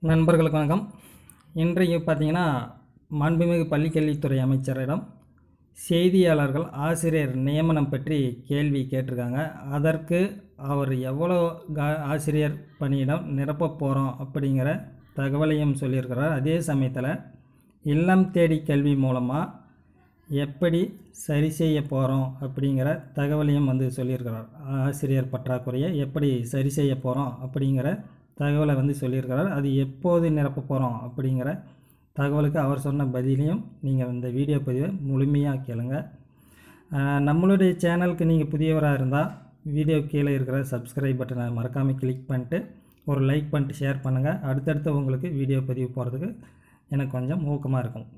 நண்பர்களுக்கு வணக்கம் இன்றைக்கு பார்த்தீங்கன்னா மாண்புமிகு பள்ளிக்கல்வித்துறை அமைச்சரிடம் செய்தியாளர்கள் ஆசிரியர் நியமனம் பற்றி கேள்வி கேட்டிருக்காங்க. அதற்கு அவர் எவ்வளோ கா- ஆசிரியர் பணியிடம் நிரப்ப போகிறோம் அப்படிங்கிற தகவலையும் சொல்லியிருக்கிறார். அதே சமயத்தில் இல்லம் தேடி கல்வி மூலமாக எப்படி சரி செய்ய போகிறோம் அப்படிங்கிற தகவலையும் வந்து சொல்லியிருக்கிறார். ஆசிரியர் பற்றாக்குறையை எப்படி சரி செய்ய போகிறோம் அப்படிங்கிற தகவலை வந்து சொல்லியிருக்கிறார். அது எப்போது நிரப்ப போகிறோம் அப்படிங்கிற தகவலுக்கு அவர் சொன்ன பதிலையும் நீங்கள் இந்த வீடியோ பதிவை முழுமையாக கேளுங்க. நம்மளுடைய சேனலுக்கு நீங்கள் புதியவராக இருந்தால் வீடியோ கீழே இருக்கிற சப்ஸ்கிரைப் பட்டனை மறக்காமல் கிளிக் பண்ணிட்டு ஒரு லைக் பண்ணிட்டு ஷேர் பண்ணுங்கள் அடுத்தடுத்து உங்களுக்கு வீடியோ பதிவு போகிறதுக்கு எனக்கு கொஞ்சம் ஊக்கமாக இருக்கும்.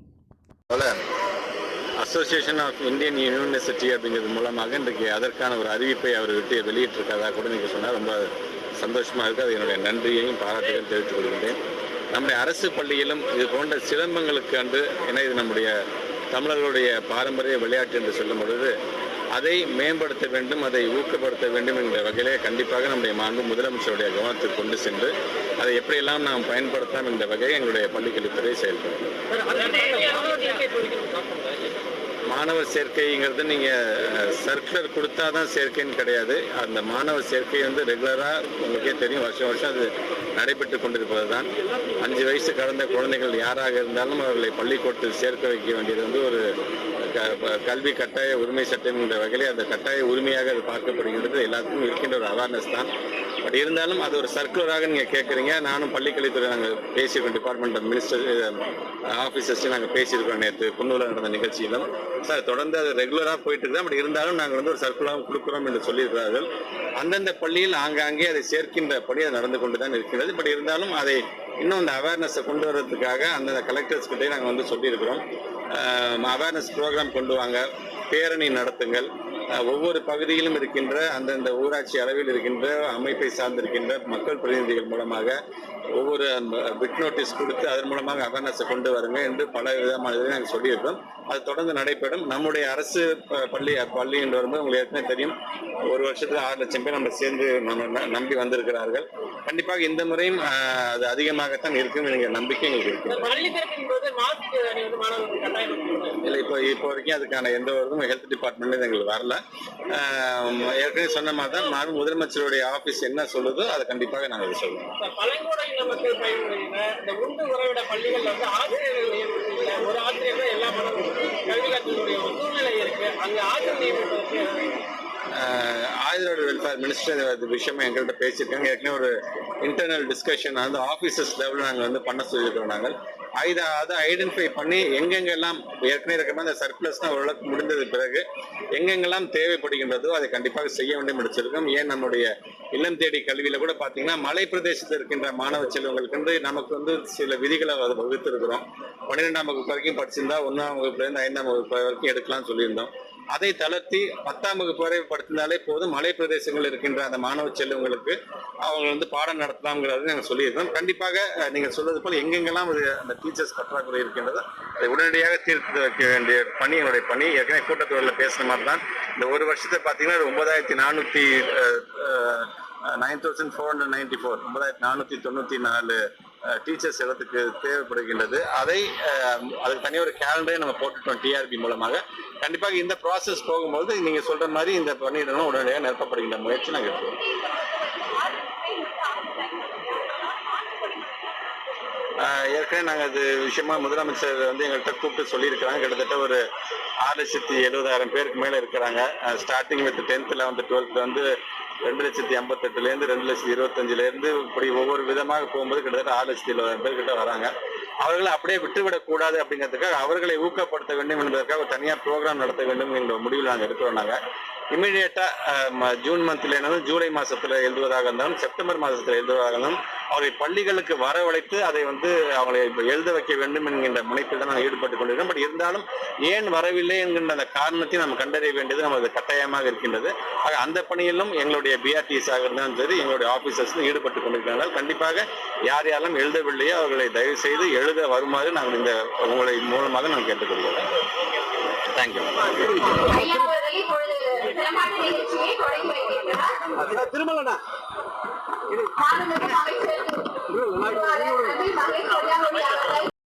அசோசியேஷன் ஆஃப் இந்தியன் யூனிவர்சிட்டி அப்படிங்கிறது மூலமாக இன்றைக்கு அதற்கான ஒரு அறிவிப்பை அவர் விட்டு வெளியிட்டிருக்கிறதா கூட நீங்கள் சொன்னால் ரொம்ப சந்தோஷமாக இருக்குது அது என்னுடைய நன்றியையும் பாராட்டையும் தெரிவித்துக் கொள்கின்றேன். நம்முடைய அரசு பள்ளியிலும் இது போன்ற சிலம்பங்களுக்கு அன்று ஏன்னா இது நம்முடைய தமிழர்களுடைய பாரம்பரிய விளையாட்டு என்று சொல்லும் பொழுது அதை மேம்படுத்த வேண்டும் அதை ஊக்கப்படுத்த வேண்டும் என்ற வகையிலே கண்டிப்பாக நம்முடைய மாண்பு முதலமைச்சருடைய கவனத்துக்கு கொண்டு சென்று அதை எப்படியெல்லாம் நாம் பயன்படுத்தலாம் என்ற வகையை எங்களுடைய பள்ளிக்கல்வித்துறை செயல்படும் மாணவர் சேர்க்கைங்கிறது நீங்கள் சர்க்குலர் கொடுத்தா தான் சேர்க்கைன்னு கிடையாது. அந்த மாணவர் சேர்க்கை வந்து ரெகுலராக உங்களுக்கே தெரியும். வருஷம் வருஷம் அது நடைபெற்று கொண்டிருப்பது தான் அஞ்சு வயசு கடந்த குழந்தைகள் யாராக இருந்தாலும் அவர்களை பள்ளிக்கூடத்தில் சேர்க்க வைக்க வேண்டியது வந்து ஒரு க- ப- கல்வி கட்டாய உரிமை சட்டம் என்ற வகையில் அந்த கட்டாய உரிமையாக அது பார்க்கப்படுகிறது. எல்லாத்துக்கும் இருக்கின்ற ஒரு அவேர்னஸ் தான். பட் இருந்தாலும் அது ஒரு சர்க்குலராக நீங்கள் கேட்குறீங்க நானும் பள்ளிக்கல்வித்துறை நாங்கள் பேசியிருக்கோம். டிபார்ட்மெண்ட் ஆஃப் மினிஸ்டர் ஆஃபீஸர்ஸையும் நாங்கள் பேசியிருக்கோம் நேற்று குன்னூரில் நடந்த நிகழ்ச்சியிலும். சார் தொடர்ந்து அது ரெகுலராக போயிட்டு இருக்குது பட் இருந்தாலும் நாங்கள் வந்து ஒரு சர்க்குலராக கொடுக்குறோம் என்று சொல்லியிருக்கிறார்கள். அந்தந்த பள்ளியில் ஆங்காங்கே அதை சேர்க்கின்ற படி அது நடந்து கொண்டு தான் இருக்கிறது. பட் இருந்தாலும் அதை இன்னும் அந்த அவேர்னஸை கொண்டு வர்றதுக்காக அந்தந்த கலெக்டர்ஸ் கிட்டே நாங்கள் வந்து சொல்லியிருக்கிறோம். Um, அவேர்னஸ் ப்ரோக்ராம் கொண்டு வாங்க. பேரணி நடத்துங்கள். ஒவ்வொரு பகுதியிலும் இருக்கின்ற அந்தந்த ஊராட்சி அளவில் இருக்கின்ற அமைப்பை சார்ந்திருக்கின்ற மக்கள் பிரதிநிதிகள் மூலமாக ஒவ்வொரு பிட் நோட்டீஸ் கொடுத்து அதன் மூலமாக அவேர்னஸை கொண்டு வருங்க என்று பல விதமான இதை நாங்கள் சொல்லியிருக்கோம் அது தொடர்ந்து நடைபெறும். நம்முடைய அரசு பள்ளி பள்ளி என்று வரும்போது உங்களுக்கு ஏற்கனவே தெரியும். ஒரு வருஷத்துல ஆறு லட்சம் பேர் நம்ம சேர்ந்து நம்ம நம்பி வந்திருக்கிறார்கள். கண்டிப்பாக இந்த முறையும் அது அதிகமாகத்தான் இருக்கும் என்கிற நம்பிக்கை எங்களுக்கு இருக்கு. இல்லை இப்போ இப்போ வரைக்கும் அதுக்கான எந்த ஒரு ஹெல்த் டிபார்ட்மெண்ட்லேருந்து எங்களுக்கு வரல. ஆஹ் ஏற்கனவே சொன்ன மாதிரி தான் மாண்பு முதலமைச்சருடைய ஆபீஸ் என்ன சொல்லுதோ அதை கண்டிப்பாக நாங்கள் சொல்லுவோம். இப்ப மக்கள் பயன்படுகிற இந்த உண்டு உறவிட பள்ளிகள் வந்து ஆசிரியர்கள் ஒரு ஆசிரியர் எல்லா மாணவர்களுக்கும் கல்வி கற்றலுடைய சூழ்நிலை இருக்கு. அந்த ஆசிரியர் ஆயுதோட வெல்ஃபேர் மினிஸ்டர் அது விஷயமா எங்கள்கிட்ட பேசியிருக்காங்க. ஏற்கனவே ஒரு இன்டர்னல் டிஸ்கஷன் வந்து ஆஃபீஸர்ஸ் லெவலில் நாங்கள் வந்து பண்ண சொல்லியிருக்கோம் நாங்கள். இதை அதை ஐடென்டிஃபை பண்ணி எங்கெங்கெல்லாம் ஏற்கனவே இருக்கிற மாதிரி அந்த சர்ப்ளஸ்னால் ஓரளவுக்கு முடிந்தது பிறகு எங்கெங்கெல்லாம் தேவைப்படுகின்றதோ அதை கண்டிப்பாக செய்ய வேண்டும் முடிச்சிருக்கோம் ஏன் நம்முடைய இல்லம் தேடி கல்வியில் கூட பார்த்தீங்கன்னா மலை பிரதேசத்தில் இருக்கின்ற மாணவ செல்வங்களுக்கு வந்து நமக்கு வந்து சில விதிகளை அதை வகுத்திருக்கிறோம். பன்னிரெண்டாம் வகுப்பு வரைக்கும் படிச்சிருந்தா ஒன்றாம் வகுப்புலேருந்து ஐந்தாம் வகுப்பு வரைக்கும் எடுக்கலாம்னு சொல்லியிருந்தோம். அதை தளர்த்தி பத்தாம் வகுப்பு வரை படித்திருந்தாலே போதும். மலை பிரதேசங்கள் இருக்கின்ற அந்த மாணவ செல்வங்களுக்கு அவங்க வந்து பாடம் நடத்தலாம்ங்கிறது நாங்கள் சொல்லியிருக்கோம் கண்டிப்பாக நீங்கள் சொல்வது போல் எங்கெங்கெல்லாம் அது அந்த டீச்சர்ஸ் பற்றாக்குறை இருக்கின்றதோ அதை உடனடியாக தீர்த்து வைக்க வேண்டிய பணி என்னுடைய பணி. ஏற்கனவே கூட்டத்தொடரில் பேசின மாதிரி தான் இந்த ஒரு வருஷத்தை பார்த்தீங்கன்னா ஒன்பதாயிரத்தி நானூற்றி nine thousand four hundred ninety four. ஒன்பதாயிரத்தி நானூற்றி தொண்ணூற்றி நாலு டீச்சர்ஸ் இடத்துக்கு தேவைப்படுகின்றது. அதை அதுக்கு தனியாக ஒரு கேலண்டரே நம்ம போட்டுட்டோம் டிஆர்பி மூலமாக. கண்டிப்பாக இந்த ப்ராசஸ் போகும்போது நீங்கள் சொல்கிற மாதிரி இந்த பணியிடங்களும் உடனடியாக நிரப்பப்படுகின்ற முயற்சி நாங்கள் எடுத்துவோம் ஏற்கனவே நாங்கள் அது விஷயமா முதலமைச்சர் வந்து எங்கள்கிட்ட கூப்பிட்டு சொல்லியிருக்கிறாங்க. கிட்டத்தட்ட ஒரு ஆறு லட்சத்தி எழுபதாயிரம் பேருக்கு மேலே இருக்கிறாங்க. Starting with tenth eleventh twelfth வந்து ரெண்டு லட்சத்தி எண்பத்தெட்டுலேருந்து ரெண்டு லட்சத்தி இருபத்தஞ்சிலேருந்து இப்படி ஒவ்வொரு விதமாக போகும்போது கிட்டத்தட்ட ஆறு லட்சத்தி இருபதாயிரம் பேர் கிட்ட வராங்க. அவர்களை அப்படியே விட்டுவிடக்கூடாது அப்படிங்கிறதுக்காக அவர்களை ஊக்கப்படுத்த வேண்டும் என்பதற்காக ஒரு தனியாக ப்ரோக்ராம் நடத்த வேண்டும் என்ற முடிவில் நாங்கள் எடுக்கிறோம் நாங்கள் இமீடியட்டாக ஜூன் மந்த்ல இருந்தாலும் ஜூலை மாசத்துல எழுதுவதாக இருந்தாலும் செப்டம்பர் மாதத்தில் எழுதுவதாக இருந்தாலும் அவரை பள்ளிகளுக்கு வரவழைத்து அதை வந்து அவங்களை எழுத வைக்க வேண்டும் என்கின்ற முனைப்பில் தான் நாங்கள் ஈடுபட்டு கொண்டிருக்கோம் பட் இருந்தாலும் ஏன் வரவில்லை என்கின்ற அந்த காரணத்தை நாம் கண்டறிய வேண்டியது நமது கட்டாயமாக இருக்கின்றது. ஆக அந்த பணியிலும் எங்களுடைய பிஆர்டிஸாக இருந்தாலும் சரி எங்களுடைய ஆஃபீஸர்ஸும் ஈடுபட்டு கொண்டிருக்கிறார்கள். கண்டிப்பாக யார் யாரெல்லாம் எழுதவில்லையோ அவர்களை தயவு செய்து எழுத வருமாறு நாங்கள் இந்த உங்களை மூலமாக நான் கேட்டுக்கொள்கிறோம் தேங்க்யூ வைக்கின்றனர்